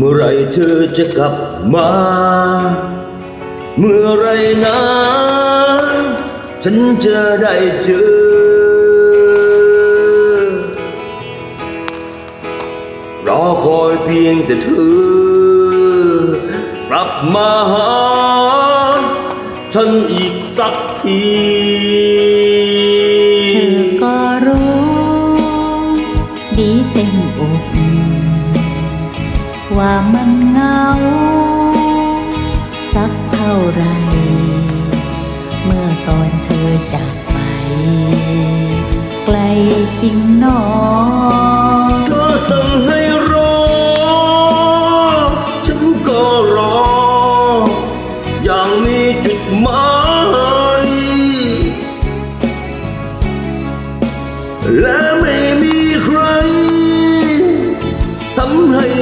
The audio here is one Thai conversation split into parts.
เมื่อไรเธอจะกลับมา เมื่อไรนะฉันจะได้เจอ รอคอยเพียงแต่เธอกลับมาหา ฉันอีกสักทีก็รู้ ดีเต็มอก ว่ามันเงา สักเท่าไร เมื่อตอนเธอจากไป ไกลจริงนอ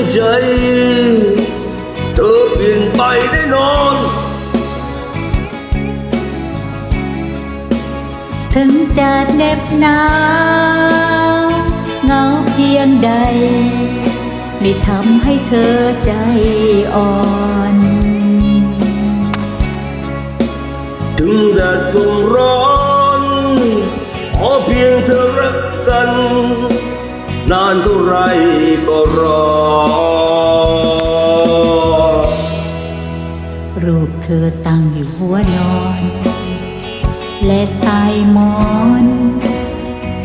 ให้ใจ เธอเปลี่ยนไปได้นอน ถึงจะเหน็บหนาวเหงาเพียงใด ไม่ทำให้เธอใจอ่อน ถึงแดดลม นานเท่าไรก็รอ รูปเธอตั้งอยู่หัวนอน และใต้หมอน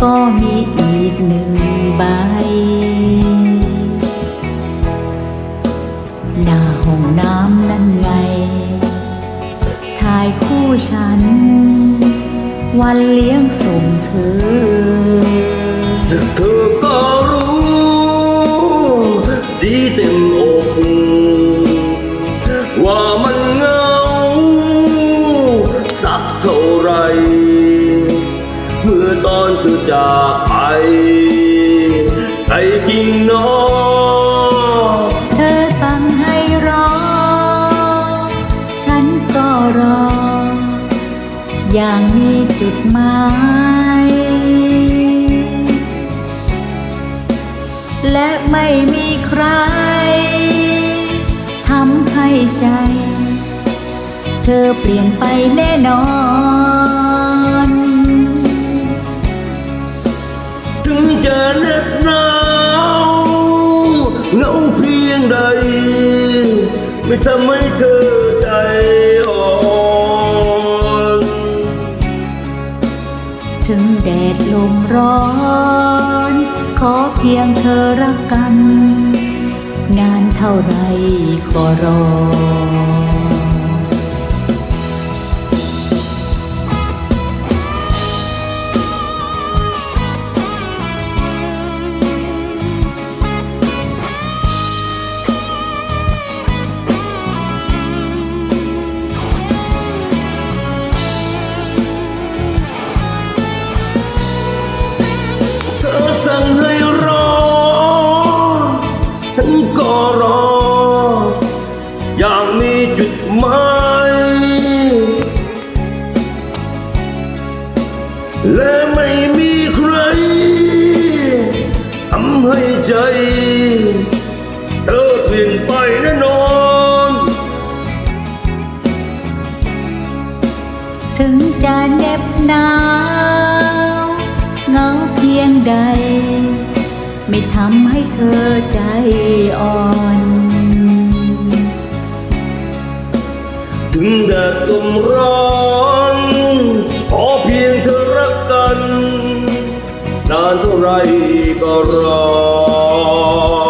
ก็มีอีกหนึ่งใบ หน้าห้องน้ำนั่นไง ถ่ายคู่ฉัน วันเลี้ยงส่งเธอ เท่าไร เมื่อตอนเธอจากไปใครจริงเนอเธอสั่งให้รอ ฉันก็รอ อย่างมีจุดหมาย และไม่มีใครทำให้ใจ เธอเปลี่ยนไปแน่นอน ถึงจะเหน็บหนาวเหงาเพียงใด ไม่ทำให้เธอใจอ่อนถึงแดดลมร้อน ขอเพียงเธอรักกัน งานเท่าไรก็รอ ฉันก็รอ อย่างมีจุดหมายและไม่มีใครทำให้ใจเธอเปลี่ยนไปแน่นอน ถึงจะำให้เธอใจอ่อน ถึงแดดลมร้อนขอเพียงเธอรักกัน นานเท่าไรก็รอ